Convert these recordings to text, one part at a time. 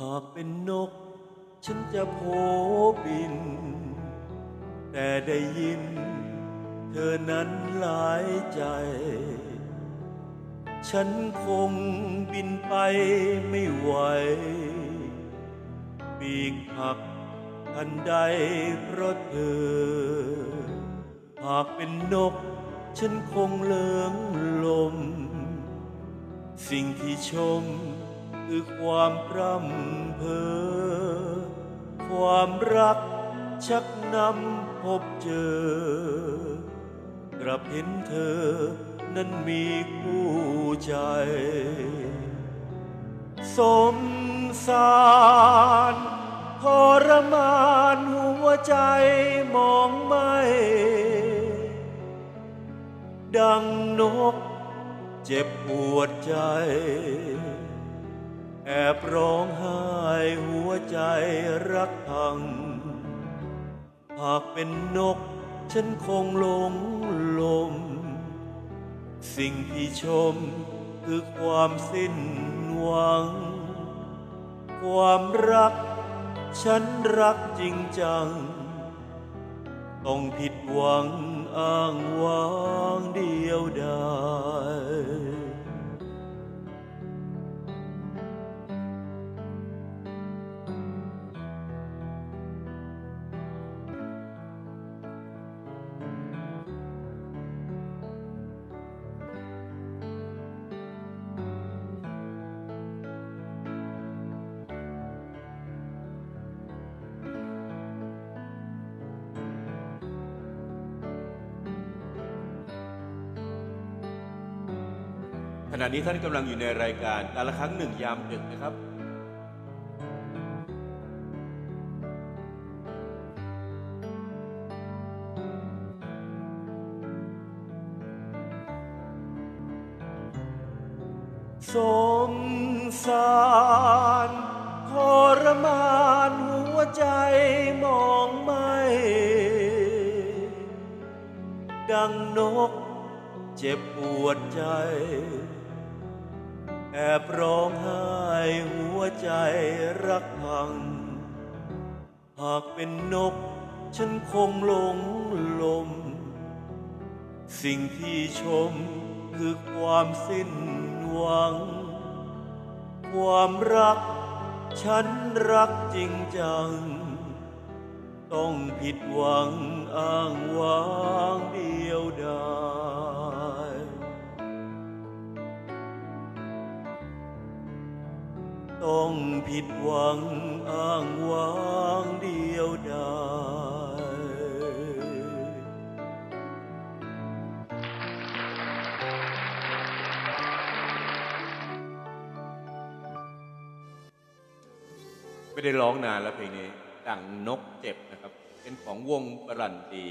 หากเป็นนก ฉันจะโผบิน แต่ได้ยิน เธอนั้นหลายใจ ฉันคงบินไปไม่ไหว ปีกหักทันใดเพราะเธอ หากเป็นนก ฉันคงเลิงลม สิ่งที่ชม คือความพร่ำเพอความรักชักนำพบเจอกลับเห็นเธอนั้นมีคู่ใจ สมสารทรมานหัวใจมองไม่ ดังนกเจ็บปวดใจ แอบร้องไห้หัวใจรักพัง หากเป็นนกฉันคงลงลม สิ่งที่ชมคือความสิ้นหวัง ความรักฉันรักจริงจัง ต้องผิดหวังอ้างว้างเดียวดาย ขณะนี้ท่านกำลังอยู่ในรายการการละครั้งหนึ่งยามดึกนะครับสมสารทรมานหัวใจมองไม่ ดังนกเจ็บปวดใจ แอบร้องไห้หัวใจรักพัง หากเป็นนกฉันคงหลงลม สิ่งที่ชมคือความสิ้นหวัง ความรักฉันรักจริงจัง ต้องผิดหวังอ้างว้างดี ต้องผิดหวังอ้างว้างเดียวดายไม่ได้ร้องนานแล้วเพลงนี้ดังนกเจ็บนะครับ เป็นของวงปรันตี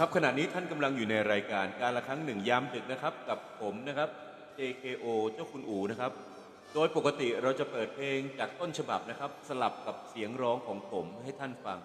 ครับขณะนี้ท่านกำลังอยู่ในรายการการละครั้งหนึ่งยามดึกนะครับ กับผมนะครับ JKO เจ้าคุณอูนะครับ โดยปกติเราจะเปิดเพลงจากต้นฉบับนะครับ สลับกับเสียงร้องของผมให้ท่านฟัง